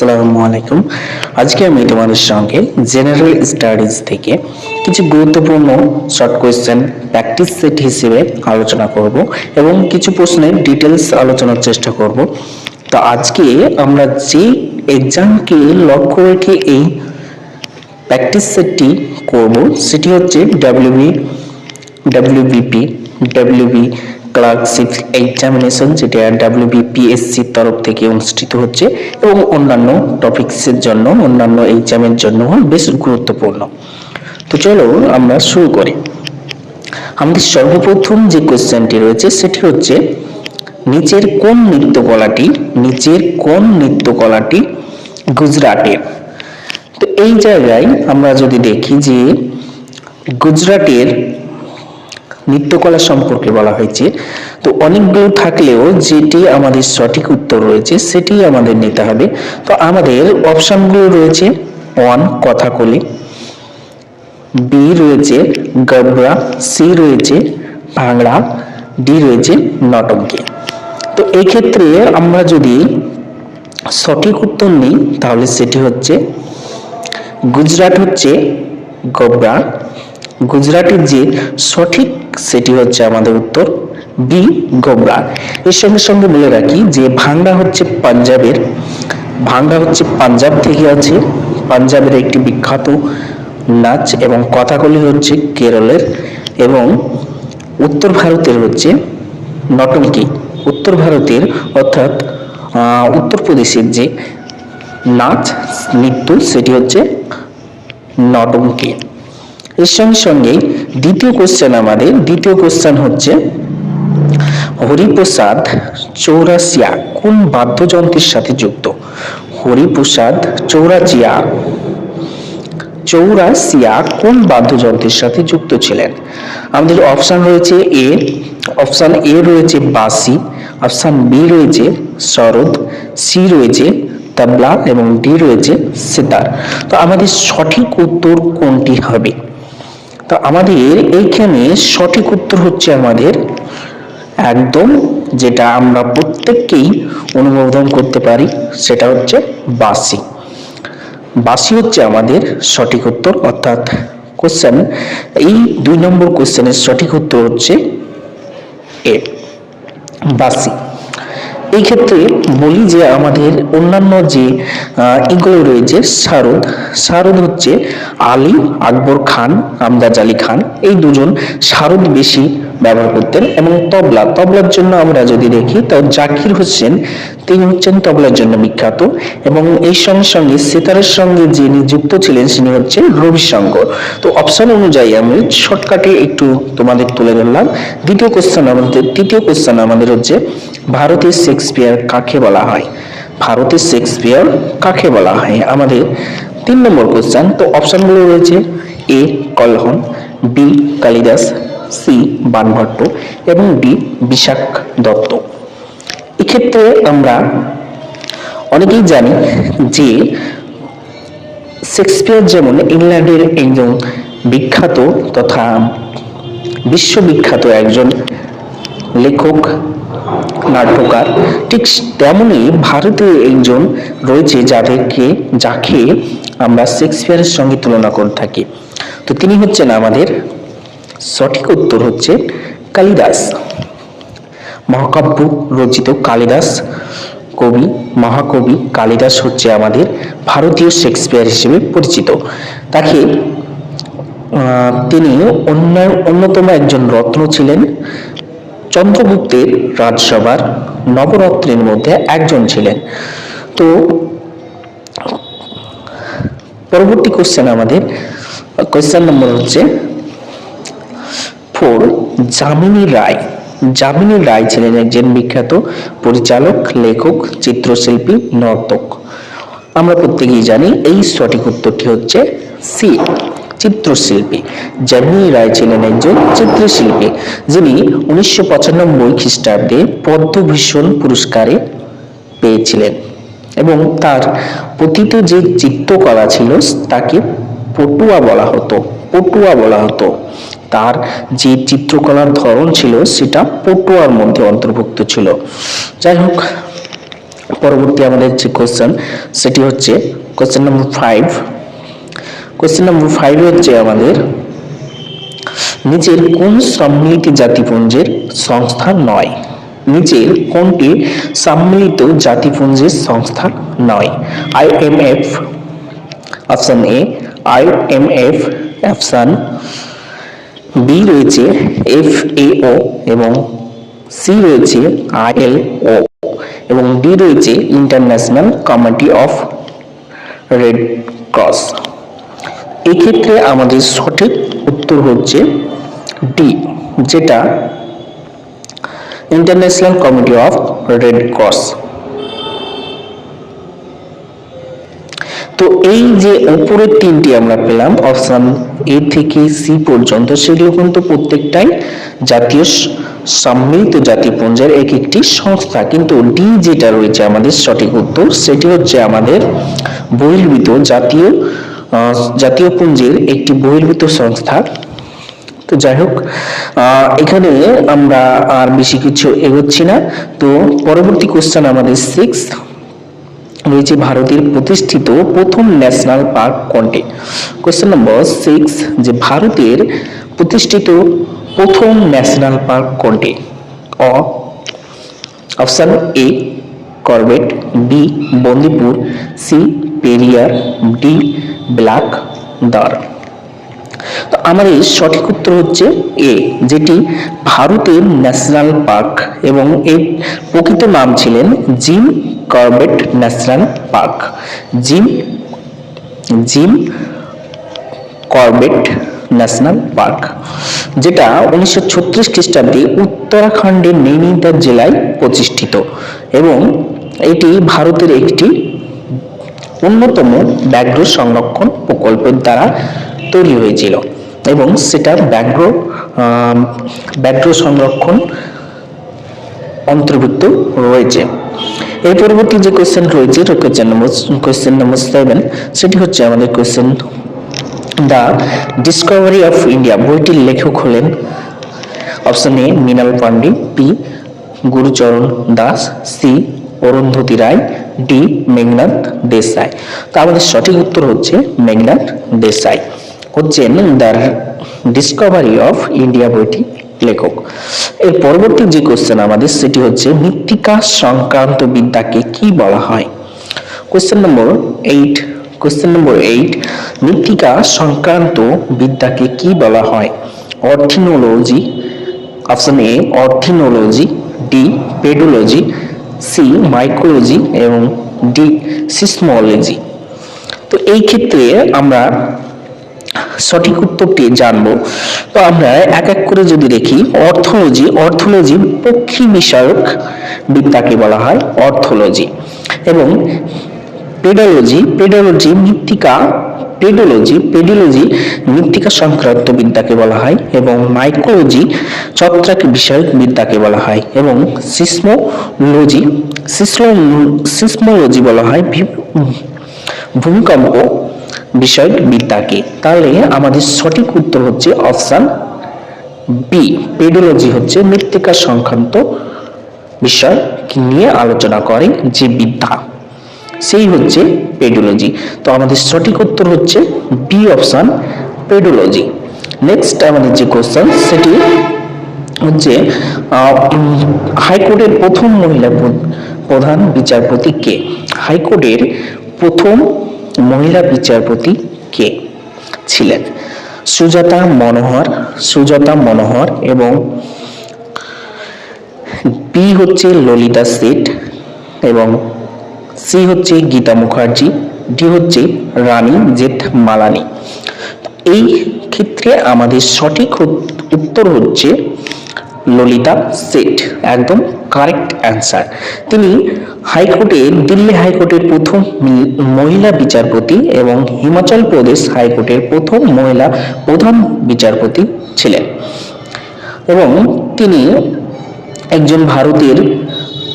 আসসালামু আলাইকুম। আজকে আমি তোমাদের সঙ্গে জেনারেল স্টাডিজ থেকে কিছু গুরুত্বপূর্ণ শর্ট কোয়েশ্চেন প্র্যাকটিস সেট হিসেবে আলোচনা করব এবং কিছু প্রশ্নের ডিটেলস আলোচনার চেষ্টা করব। তো আজকে আমরা যে এক্সামকে লক্ষ্য রেখে এই প্র্যাকটিস সেটটি করব, সেটি হচ্ছে WB WBP WB clerkship examination যেটা ডাব্লিউবিপিএসসির তরফ থেকে অনুষ্ঠিত হচ্ছে এবং অন্যান্য টপিক্সের জন্য, অন্যান্য এক্সামের জন্য বেশ গুরুত্বপূর্ণ। তো চলো আমরা শুরু করি। আমাদের সর্বপ্রথম যে কোশ্চেনটি রয়েছে সেটি হচ্ছে, নিচের কোন নৃত্যকলাটি, নিচের কোন নৃত্যকলাটি গুজরাটের? তো এই জায়গায় আমরা যদি দেখি যে, গুজরাটের নৃত্যকলা সম্পর্কে বলা হয়েছে। তো অনেকগুলো থাকলেও যেটি আমাদের সঠিক উত্তর রয়েছে, সেটি আমাদের নিতে হবে। তো আমাদের অপশনগুলো রয়েছে ওয়ান, কথাকলি। বি রয়েছে গবরা, সি রয়েছে ভাংড়া ডি রয়েছে নটঙ্কি তো এই ক্ষেত্রে আমরা যদি সঠিক উত্তর নিই, তাহলে সেটি হচ্ছে, গুজরাট হচ্ছে গবরা গুজরাটের যে সঠিক সেটি হচ্ছে আমাদের উত্তর বি গোবরা এর সঙ্গে সঙ্গে বলে রাখি যে ভাংড়া হচ্ছে পাঞ্জাবের ভাংড়া হচ্ছে পাঞ্জাব থেকে আছে। পাঞ্জাবের একটি বিখ্যাত নাচ এবং কথাকলি হচ্ছে কেরলের এবং উত্তর ভারতের হচ্ছে নটঙ্কি। উত্তর ভারতের অর্থাৎ উত্তরপ্রদেশের যে নাচ, নৃত্য সেটি হচ্ছে নটঙ্কি। এর সঙ্গে সঙ্গে দ্বিতীয় কোশ্চেন আমাদের, দ্বিতীয় কোশ্চেন হচ্ছে, হরিপ্রসাদ চৌরাসিয়া কোন বাদ্যযন্ত্রের সাথে যুক্ত? হরিপ্রসাদ চৌরাচিয়া চৌরাসিয়া কোন বাদ্যযন্ত্রের সাথে যুক্ত ছিলেন? আমাদের অপশান রয়েছে এ অপশান এ রয়েছে বাসি অপশন বি রয়েছে সরোদ সি রয়েছে তবলা এবং ডি রয়েছে সিতার। তো আমাদের সঠিক উত্তর কোনটি হবে? তো আমাদের এইখানে সঠিক উত্তর হচ্ছে আমাদের একদম যেটা আমরা প্রত্যেককেই অনুমোদন করতে পারি, সেটা হচ্ছে বাসি। বাসি হচ্ছে আমাদের সঠিক উত্তর, অর্থাৎ কোশ্চেন এই দুই নম্বর কোশ্চেনের সঠিক উত্তর হচ্ছে এ, বাসি। এই ক্ষেত্রে বলি যে আমাদের অন্যান্য যে এগুলো রয়েছে শারদ শারদ হচ্ছে আলী আকবর খান, আমদাজ আলী খান। এই দুজন শারদ বেশি ব্যবহার করতেন এবং তবলা, তবলার জন্য আমরা যদি দেখি তাও জাকির হোসেন, তিনি হচ্ছেন তবলার জন্য বিখ্যাত এবং এই সঙ্গে সঙ্গে সেতারের সঙ্গে যিনি যুক্ত ছিলেন তিনি হচ্ছে রবিশঙ্কর। তো অপশন অনুযায়ী আমি শর্টকাটে একটু তোমাদের তুলে ধরলাম। দ্বিতীয় কোশ্চেন আমাদের তৃতীয় কোশ্চেন আমাদের হচ্ছে ভারতের শেক্সপিয়ার কাকে বলা হয়? ভারতের শেক্সপিয়ার কাকে বলা হয়? আমাদের তিন নম্বর কোশ্চেন তো অপশনগুলো রয়েছে A Kalhana B Kalidasa C Banabhatta এবং ডি বিশাখ দত্ত। এক্ষেত্রে আমরা অনেকেই জানি যে শেক্সপিয়ার যেমন ইংল্যান্ডের একজন বিখ্যাত তথা বিশ্ববিখ্যাত একজন লেখক নাট্যকার, ঠিক তেমনই ভারতীয় একজন রয়েছে যাদেরকে, যাকে আমরা শেক্সপিয়ারের সঙ্গে তুলনা করে থাকি। তো তিনি হচ্ছেন আমাদের, সঠিক উত্তর হচ্ছে কালিদাস। মহাকাব্য রচিত কালিদাস, কবি, মহাকবি কালিদাস হচ্ছে আমাদের ভারতীয় শেক্সপিয়ার হিসেবে পরিচিত। তাকে তিনি অন্য, অন্যতম একজন রত্ন ছিলেন চন্দ্রগুপ্তের রাজসভার নবরত্নের মধ্যে একজন ছিলেন। তো পরবর্তী কোশ্চেন আমাদের। কোশ্চেন নম্বর হচ্ছে, ফোর যামিনী রায়। যামিনী রায় ছিলেন একজন বিখ্যাত পরিচালক, লেখক, চিত্রশিল্পী, নর্তক। আমরা প্রত্যেকেই জানি এই সঠিক উত্তরটি হচ্ছে সি। চিত্রশিল্পী। যামিনী রায় ছিলেন একজন চিত্রশিল্পী, যিনি উনিশশো পঁচানব্বই খ্রিস্টাব্দে পদ্মভূষণ পুরস্কারে পেয়েছিলেন এবং তার পতিত যে চিত্রকলা ছিল, তাকে পটুয়া বলা হতো, পটুয়া বলা হতো। তার যে চিত্রকলার ধরন ছিল, সেটা পটুয়ার মধ্যে অন্তর্ভুক্ত ছিল। যাই হোক, পরবর্তী আমাদের যে কোশ্চেন সেটি হচ্ছে question number five question number five হচ্ছে আমাদের, নিচের কোন সম্মিলিত জাতিপুঞ্জের সংস্থা নয়? নিচের কোনটি সম্মিলিত জাতিপুঞ্জের সংস্থা নয়? IMF option A IMF option B রয়েছে এফএও এবং সি রয়েছে আইএলও এবং ডি রয়েছে international committee of red cross এক্ষেত্রে আমাদের সঠিক উত্তর হচ্ছে ডি, যেটা international committee of red cross তো এই যে উপরের তিনটি আমরা পেলাম অপশন এ থেকে সি পর্যন্ত, সেগুলো কিন্তু প্রত্যেকটাই জাতীয় সম্মিলিত জাতীয় জাতিপুঞ্জের এক একটি সংস্থা। কিন্তু ডি যেটা রয়েছে আমাদের সঠিক উত্তর, সেটি হচ্ছে আমাদের বহির্ভূত জাতীয় জাতীয় পুঞ্জের একটি বহির্ভূত সংস্থা। তো যাই হোক এখানে আমরা আর বেশি কিছু এগোচ্ছি না। তো পরবর্তী কোশ্চেন আমাদের সিক্স রয়েছে ভারতের প্রতিষ্ঠিত প্রথম ন্যাশনাল পার্ক কোনটি? কোশ্চেন নম্বর সিক্স যে ভারতের প্রতিষ্ঠিত প্রথম ন্যাশনাল পার্ক কোনটি? অ option A Corbett B Bandipur C Periyar D black দার তো আমাদের সঠিক উত্তর হচ্ছে এ, যেটি ভারতের ন্যাশনাল পার্ক এবং এর প্রকৃত নাম ছিলেন Jim Corbett national park. Jim Jim Corbett national park, যেটা উনিশশো ছত্রিশ খ্রিস্টাব্দে উত্তরাখণ্ডের নৈনিতাল জেলায় প্রতিষ্ঠিত এবং এটি ভারতের একটি অন্যতম ব্যাঘ্র সংরক্ষণ প্রকল্পের দ্বারা তৈরি হয়েছিল এবং সেটা ব্যাঘ্র ব্যাঘ্র সংরক্ষণ অন্তর্ভুক্ত রয়েছে। এর পরবর্তী যে কোশ্চেন রয়েছে question number question number seven সেটি হচ্ছে আমাদের question the discovery of India বইটির লেখক হলেন option A Mrinal Pande B Gurcharan Das C Arundhati Roy D Meghnad Desai. তো আমাদের সঠিক উত্তর হচ্ছে মেঘনাথ দেশাই। হচ্ছেন দ্য ডিসকভারি অফ ইন্ডিয়া বইটি লেখক। এর পরবর্তী যে কোশ্চেন আমাদের, সেটি হচ্ছে মৃত্তিকা সংক্রান্ত বিদ্যাকে কি বলা হয়? Question number eight question number eight মৃত্তিকা সংক্রান্ত বিদ্যাকে কি বলা হয়? Ornithology. Option A ornithology. D pedology. C micrology এবং ডি সিসমোলজি তো এই ক্ষেত্রে আমরা সঠিক উত্তরটি জানব। তো আমরা এক এক করে যদি দেখি, অর্থোলজি অর্থোলজি পক্ষী বিষয়ক বিদ্যাকে বলা হয় অর্থোলজি। এবং পেডোলজি পেডোলজি মৃত্তিকা পেডোলজি পেডোলজি মৃত্তিকা সংক্রান্ত বিদ্যাকে বলা হয় এবং মাইক্রোলজি ছত্রাক বিষয়ক বিদ্যাকে বলা হয় এবং সিসমোলজি সিসমোলজি বলা হয় ভূমিকম্প বিষয়ক বিদ্যাকে। তাহলে আমাদের সঠিক উত্তর হচ্ছে অপশন বি পেডোলজি হচ্ছে মৃত্তিকা সংক্রান্ত বিষয় নিয়ে আলোচনা করে যে বিদ্যা। সেই হচ্ছে পেডোলজি। তো আমাদের সঠিক উত্তর হচ্ছে বি অপশন পেডোলজি। নেক্সট আমাদের যে কোশ্চেন সেটি হচ্ছে হাইকোর্টের প্রথম মহিলা প্রধান বিচারপতি কে? হাইকোর্টের প্রথম মহিলা বিচারপতি কে ছিলেন? সুজাতা মনোহর সুজাতা মনোহর এবং বি হচ্ছে ললিতা সেঠ এবং সি হচ্ছে গীতা মুখার্জি, ডি হচ্ছে রানী জেঠমালানি। এই ক্ষেত্রে আমাদের সঠিক উত- উত্তর হচ্ছে ললিতা সেঠ, একদম কারেক্ট অ্যান্সার তিনি হাইকোর্টের দিল্লি হাইকোর্টের প্রথম মহিলা বিচারপতি এবং হিমাচল প্রদেশ হাইকোর্টের প্রথম মহিলা প্রধান বিচারপতি ছিলেন। এবং তিনি একজন ভারতের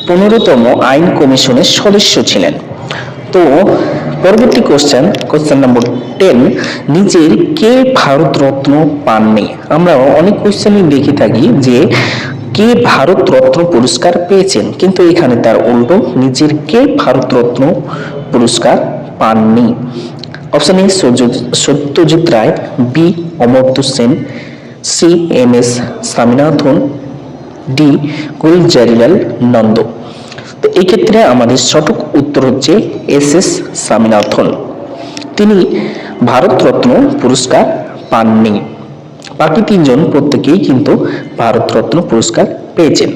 পনেরোতম আইন কমিশনের সদস্য ছিলেন। তো পরবর্তী কোশ্চেন কোশ্চেন নম্বর টেন নিজের কে ভারতরত্ন পাননি? আমরা অনেক কোশ্চেনই দেখে থাকি যে কে ভারত রত্ন পুরস্কার পেয়েছেন, কিন্তু এখানে তার উল্টো নিজের কে ভারত রত্ন পুরস্কার পাননি। Option A Satyajit Ray B Amartya Sen C M S Swaminathan D Gulzarilal Nanda. তো এক্ষেত্রে আমাদের সঠিক উত্তর হচ্ছে এস এস স্বামীনাথন। তিনি ভারতরত্ন পুরস্কার পাননি। বাকি তিনজন প্রত্যেকেই কিন্তু ভারতরত্ন পুরস্কার পেয়েছেন।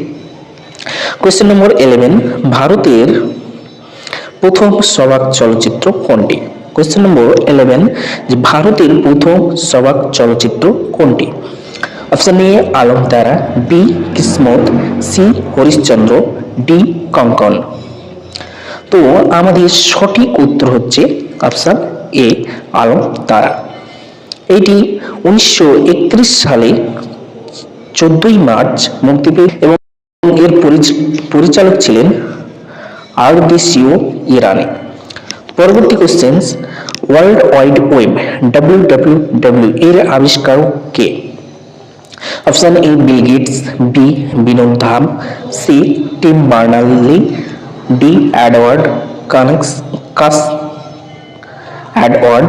কোয়েশ্চেন নম্বর ইলেভেন ভারতের প্রথম সবাক চলচ্চিত্র কোনটি? কোয়েশ্চেন নম্বর ইলেভেন যে ভারতের প্রথম সবাক চলচ্চিত্র কোনটি? অপশন এ আলম তারা B Kismat C Harishchandra D Kankan তো আমাদের সঠিক উত্তর হচ্ছে অপশন এ আলম তারা এটি উনিশশো একত্রিশ সালে চোদ্দই মার্চ মুক্তি পেয়ে এবং এর পরিচালক ছিলেন আরদেশীয় ইরানি। পরবর্তী question world wide web W W W এর আবিষ্কারক কে? Option A Bill Gates B Vinod Dham C Tim Berners Lee D Edward কানেক্স কাস অ্যাডওয়ার্ড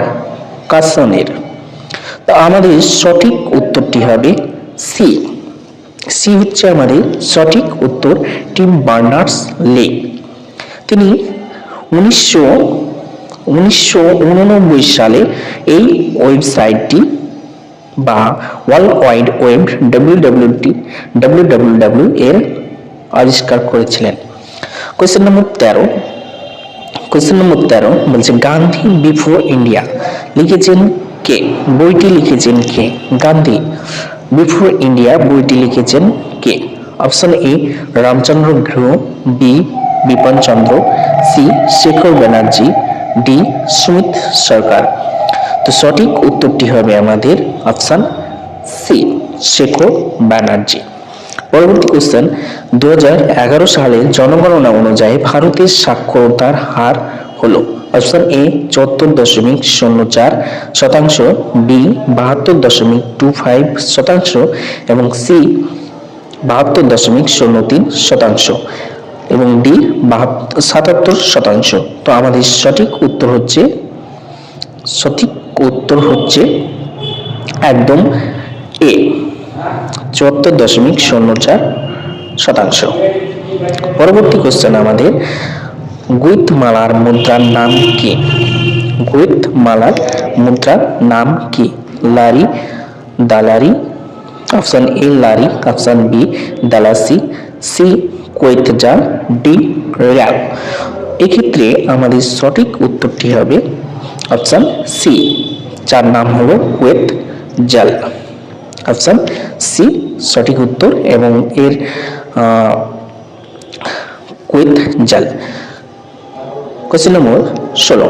কাসনের তো আমাদের সঠিক উত্তরটি হবে সি সি হচ্ছে আমাদের সঠিক উত্তর টিম বার্নার্স লে তিনি উনিশশো উনিশশো উননব্বই সালে এই ওয়েবসাইটটি বা ওয়ার্ল্ড ওয়াইড ওয়েব ডাব্লিউডাব্লিউটি ডাব্লিউডাব্লিউডাব্লিউ এর আবিষ্কার করেছিলেন। কোয়েশ্চেন নম্বর তেরো। কোয়েশ্চেন নম্বর তেরো বলছে, গান্ধী বিফোর ইন্ডিয়া লিখেছেন কে? বইটি লিখেছেন কে? গান্ধী বিফোর ইন্ডিয়া বইটি লিখেছেন কে? Option A, Ramchandra Guha B Bipin Chandra C Sekhar Banerjee D Sumit Sarkar. তো সঠিক উত্তরটি হবে আমাদের অপশন সি, শেখর ব্যানার্জি। পরবর্তী কোশ্চেন দু হাজার সালের জনগণনা অনুযায়ী ভারতের সাক্ষরতার হার হলো অপশন এ, চুয়াত্তর দশমিক শূন্য চার শতাংশ বি বাহাত্তর দশমিক টু ফাইভ শতাংশ এবং সি বাহাত্তর দশমিক শূন্য তিন শতাংশ এবং ডি সাতাত্তর শতাংশ। তো আমাদের সঠিক উত্তর হচ্ছে সঠিক উত্তর হচ্ছে একদম এ, চুয়াত্তর দশমিক শূন্য চার শতাংশ। পরবর্তী কোশ্চেন আমাদের, গুইতমালার মুদ্রার নাম কি? গুইতমালার মুদ্রার নাম কি? Lari, দালারি option A lari option B dalasi C quetzal D RAB. এক্ষেত্রে আমাদের সঠিক উত্তরটি হবে অপশন সি যার নাম হলো কোয়েত জাল অপশন সি সঠিক উত্তর এবং এর কুয়েত জাল কোয়েশ্চেন নম্বর ষোলো।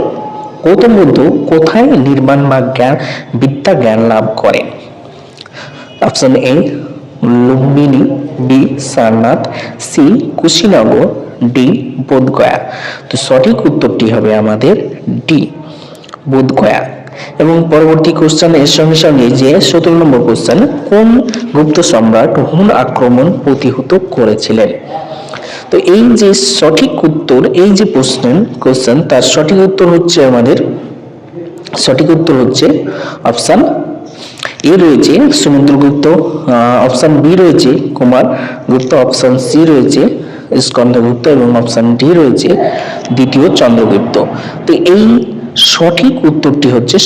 গৌতম বুদ্ধ কোথায় নির্মাণ বা জ্ঞান, বিদ্যা জ্ঞান লাভ করেন? Option A, Lumbini B Sarnath C Kushinagar D Bodh Gaya. তো সঠিক উত্তরটি হবে আমাদের ডি বোধগয়া। এবং পরবর্তী কোশ্চেন এর সঙ্গে সঙ্গে যে সতেরো নম্বর কোশ্চেন কোন গুপ্ত সম্রাট হুন আক্রমণ প্রতিহত করেছিলেন? তো এই যে সঠিক উত্তর, এই যে প্রশ্ন কোশ্চেন তার সঠিক উত্তর হচ্ছে আমাদের, সঠিক উত্তর হচ্ছে অপশান এ রয়েছে সমুদ্রগুপ্ত অপশান বি রয়েছে কুমার গুপ্ত অপশান সি রয়েছে স্কন্দগুপ্ত এবং অপশান ডি রয়েছে দ্বিতীয় চন্দ্রগুপ্ত। তো এই সঠিক উত্তরটি হচ্ছে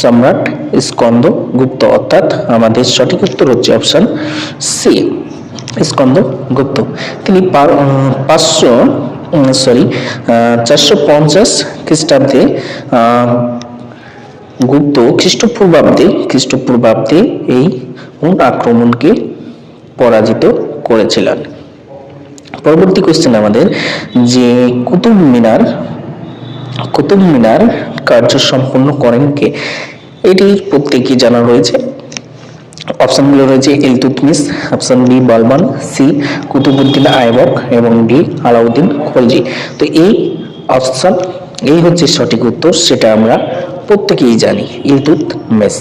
সম্রাট স্কন্দ গুপ্ত, অর্থাৎ আমাদের সঠিক উত্তর হচ্ছে অপশন সি স্কন্দ গুপ্ত। তিনি পাঁচশো সরি চারশো পঞ্চাশ খ্রিস্টাব্দে গুপ্ত খ্রিস্টপূর্বাব্দে খ্রিস্টপূর্বাব্দে এই আক্রমণকে পরাজিত করেছিলেন। পরবর্তী কোশ্চেন আমাদের, যে কুতুব মিনার কুতুব মিনার কার্য সম্পন্ন করেন কে? এটি প্রত্যেকই জানা রয়েছে। অপশনগুলো রয়েছে Iltutmish option B Balban C Qutbuddin Aibak এবং ডি আলাউদ্দিন খলজি। তো এই অপশন এই হচ্ছে সঠিক উত্তর, সেটা আমরা প্রত্যেকেই জানি ইলতুতমিস